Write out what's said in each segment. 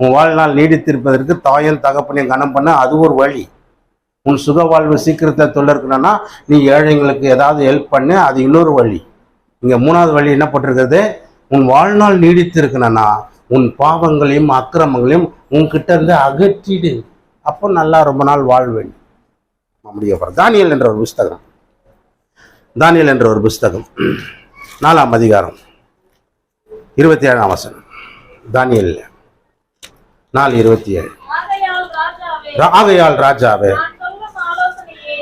உன் வாழ்நாள் நீடித்திருப்பதற்கு தாயும் தகப்பனையும் கனம் பண்ண அது ஒரு வழி. உன் சுக வாழ்வு சீக்கிரத்தை தொழிற்கணும்னா நீ ஏழைங்களுக்கு ஏதாவது ஹெல்ப் பண்ணு அது இன்னொரு வழி. இங்கே மூணாவது வழி என்ன போட்டிருக்கிறது உன் வாழ்நாள் நீடித்திருக்கணும்னா உன் பாவங்களையும் அக்கிரமங்களையும் உன்கிட்ட இருந்து அகற்றிடு. அப்போ நல்லா ரொம்ப நாள் வாழ்வேன். நம்முடைய தானியல் என்ற ஒரு புஸ்தகம். தானியல் என்ற ஒரு புஸ்தகம். நாலாம் அதிகாரம். இருபத்தி ஏழாம் வசனம். தானியல். நாலு இருபத்தி ஏழு. ஆகையால் ராஜாவே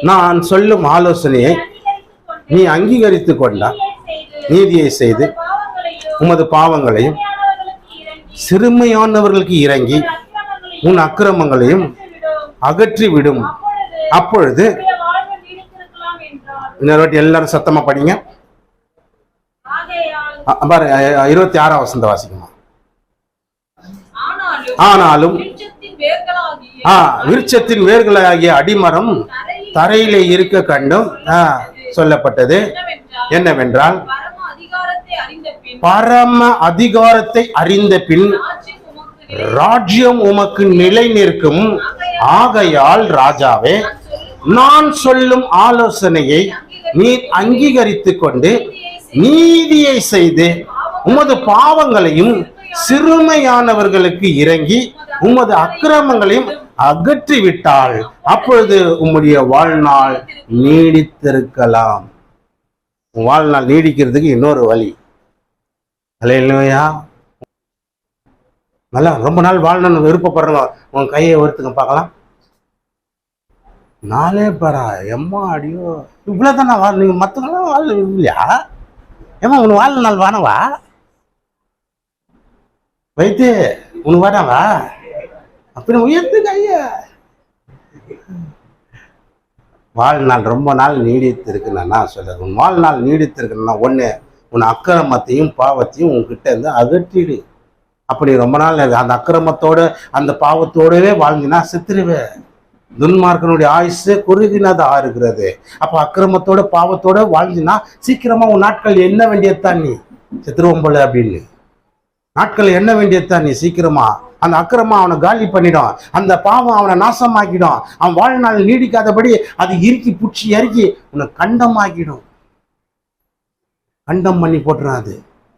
நான் சொல்லும் ஆலோசனையை நீ அங்கீகரித்து கொண்டா நீதியை செய்து உமது பாவங்களையும் சிறுமையானவர்களுக்கு இறங்கி உன் அக்கிரமங்களையும் அகற்றி விடும் அப்பொழுது இன்னொரு வாட்டி எல்லாரும் சத்தமா படிங்க. பாரு இருபத்தி ஆறாம் வசந்த வாசிக்குமா ஆனாலும் விருட்சத்தின் வேர்களாகிய அடிமரம் தரையில் இருக்க கண்டும் சொல்லப்பட்டது. என்னவென்றால் பரம அதிகாரத்தை அறிந்த பின் ராஜ்யம் உமக்கு நிலை- நிற்கும். ஆகையால் ராஜாவே நான் சொல்லும் ஆலோசனையை நீ அங்கீகரித்துக் கொண்டு நீதியை செய்து உமது பாவங்களையும் சிறுமையானவர்களுக்கு இறங்கி உமது அக்கிரமங்களையும் அகற்றி விட்டால் அப்பொழுது உம்முடைய வாழ்நாள் நீடித்திருக்கலாம். வாழ்நாள் நீடிக்கிறதுக்கு இன்னொரு வழி. இல்லையா நல்லா ரொம்ப நாள் வாழணும்னு விருப்பப்படுறவங்க உன் கையை ஒருத்துங்க பார்க்கலாம். நாளே பரா எம்மா அடியோ. இவ்வளோதான் நான் வாழ் நீங்கள் மற்றவங்களாம் வாழ இல்லையா? ஏம்மா உன் வாழ்நாள் வானவா? வைத்து உனக்கு வேணாவா அப்படி உயர்த்து கைய. வாழ்நாள் ரொம்ப நாள் நீடித்து இருக்குன்னா நான் உன் வாழ்நாள் நீடித்து இருக்குன்னா ஒன்று உன் அக்கிரமத்தையும் பாவத்தையும் உன்கிட்ட இருந்து அகற்றிடு. அப்படி ரொம்ப நாள் அந்த அக்கிரமத்தோட அந்த பாவத்தோடவே வாழ்ந்தினா செத்துருவேன் துன்மார்க்கனுடைய ஆயுசு குறுகினதா இருக்கிறது. அப்போ அக்கிரமத்தோட பாவத்தோட வாழ்ந்தினா சீக்கிரமா உன் நாட்கள் என்ன வேண்டியதுதான் நீ? செத்துருவோம் போல அப்படின்னு. நாட்கள் என்ன வேண்டியதுதான் நீ சீக்கிரமா அந்த அக்கிரமம் அவனை காலி பண்ணிடும். அந்த பாவம் அவனை நாசமாக்கிடும். அவன் வாழ்நாள் நீடிக்காதபடி அது இறுக்கி பிடிச்சி இறக்கி உன்னை கண்டமாக்கிடும். கண்டம் பண்ணி போட்டுறான் அது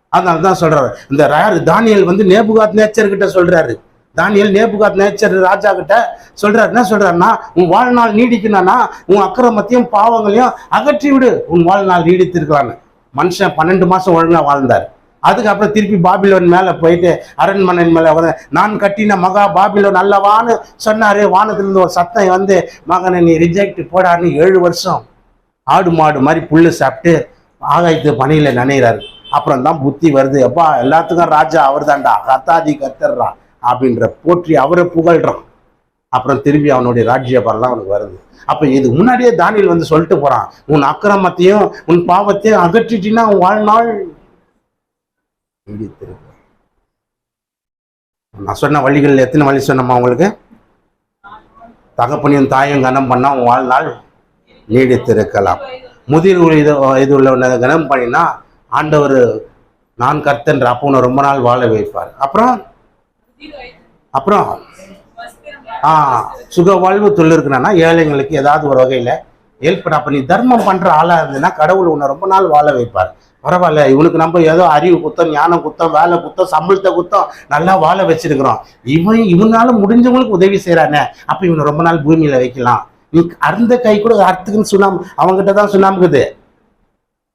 அதனால தான் சொல்றாரு. இந்த யாரு? தானியல் வந்து நேபுகாத் நேச்சர் கிட்ட சொல்றாரு. தானியல் நேபுகாத் நேச்சர் ராஜா கிட்ட சொல்றாரு. என்ன சொல்றாருன்னா உன் வாழ்நாள் நீடிக்கணும்னா உன் அக்கிரமத்தையும் பாவங்களையும் அகற்றி விடு உன் வாழ்நாள் நீடித்திருக்கலான்னு மனுஷன் பன்னெண்டு மாசம் ஒழுங்கா வாழ்ந்தார். அதுக்கப்புறம் திருப்பி பாபிலோன் மேல போயிட்டு அரண்மனை மேல வந்து நான் கட்டின மகா பாபிலோன் அல்லவான்னு சொன்னாரு. வானத்திலிருந்து ஒரு சத்தம் வந்து மகனை நீ ரிஜெக்ட் போடான்னு ஏழு வருஷம் ஆடு மாடு மாதிரி புல்லு சாப்பிட்டு ஆகாயத்து பணியில நினைகிறாரு அப்புறம் தான் புத்தி வருது. அப்பா எல்லாத்துக்கும் ராஜா அவர் தான்டா கத்தாதி கத்தர்றா அப்படின்ற போற்றி அவரை புகழ்றான். அப்புறம் திரும்பி அவனுடைய ராஜ்யபாரெல்லாம் அவனுக்கு வருது. அப்ப இது முன்னாடியே தானியில் வந்து சொல்லிட்டு போறான். உன் அக்கிரமத்தையும் உன் பாவத்தையும் அகற்றிட்டினா உன் வாழ்நாள் நீடித்திருக்கும் நான் சொன்ன வழிகள் எத்தனை வழி சொன்னோமா உங்களுக்கு? தகப்பனையும் தாயும் கனம் பண்ணா உன் வாழ்நாள் நீடித்திருக்கலாம். முதிர் இது இது உள்ளவனை கனம் பண்ணினா ஆண்டவர் நான் கர்த்தன்ற அப்போ உன்னை ரொம்ப நாள் வாழ வைப்பார். அப்புறம்? அப்புறம்? ஆ சுக வாழ்வு தொழில் ஏழைங்களுக்கு ஏதாவது ஒரு வகையில் ஹெல்ப் அப்போ நீ தர்மம் பண்ணுற ஆளாக இருந்ததுன்னா கடவுள் உன்னை ரொம்ப நாள் வாழ வைப்பார். பரவாயில்ல இவனுக்கு நம்ம ஏதோ அறிவு குத்தம் ஞானம் குத்தம் வேலை குத்தம் சம்பளத்தை குத்தம் நல்லா வாழ வச்சிருக்கிறோம். இவன் இவனால முடிஞ்சவங்களுக்கு உதவி செய்கிறானே அப்போ இவனை ரொம்ப நாள் பூமியில் வைக்கலாம். நீ அந்த கை கூட அர்த்துக்குன்னு சுண்ணாம்பு அவங்ககிட்ட தான் சுண்ணாம்புக்குது.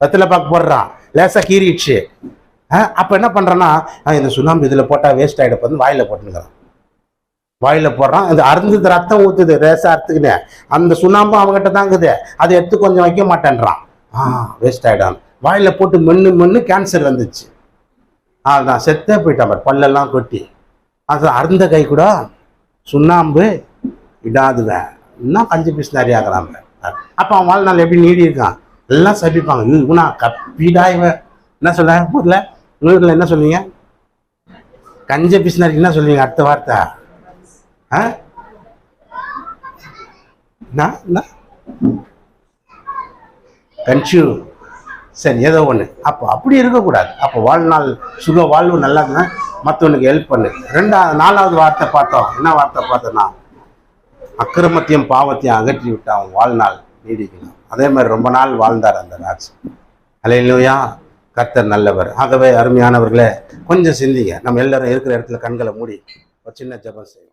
வெத்தலை பாக்கு போடுறான் லேசாக கீறிடுச்சு. அப்போ என்ன பண்ணுறான்னா இந்த சுண்ணாம்பு இதில் போட்டால் வேஸ்ட் ஆகிட வாயில் போட்டுனுக்கிறான் வாயில போடுறான். இது அருந்தது ரத்தம் ஊத்துது ரேசா அறுத்துக்குன்னு அந்த சுண்ணாம்பும் அவங்ககிட்ட தான் இருக்குது. அதை எடுத்து கொஞ்சம் வைக்க மாட்டேன்றான். ஆ வேஸ்ட் ஆயிடான். வாயில போட்டு மென்று மென்னு கேன்சர் வந்துச்சு. அதுதான் செத்தே போயிட்டான் பல்லெல்லாம் கொட்டி. அது அருந்த கை கூட சுண்ணாம்பு இடாதுவேன் இன்னும் பஞ்சு பீஸ் நிறைய ஆகிறான் அப்போ அவன் வாழ்நாள் எப்படி நீடி இருக்கான்? எல்லாம் சபிப்பாங்க. இவனா கப்பீடா இவன் என்ன சொல்ல புரியல ஊர்ல என்ன சொல்லுவீங்க? கஞ்ச பிஸ்னாரி என்ன சொல்லுவீங்க? அடுத்த வார்த்தை. ஆ? கன்சியூ சரி ஏதோ ஒன்று அப்போ அப்படி இருக்கக்கூடாது. அப்போ வாழ்நாள் சுக வாழ்வு நல்லா மற்றவனுக்கு ஹெல்ப் பண்ணு. ரெண்டாவது நாலாவது வார்த்தை பார்த்தோம். என்ன வார்த்தை பார்த்தோன்னா அக்கிரமத்தையும் பாவத்தையும் அகற்றி விட்டான் வாழ்நாள் நீடிக்கணும் அதே மாதிரி ரொம்ப நாள் வாழ்ந்தார் அந்த ராஜ். அலையிலுயா கர்த்தர் நல்லவர். ஆகவே அருமையானவர்களே கொஞ்சம் சிந்திங்க. நம்ம எல்லாரும் இருக்கிற இடத்துல கண்களை மூடி ஒரு சின்ன ஜபம் செய்வோம்.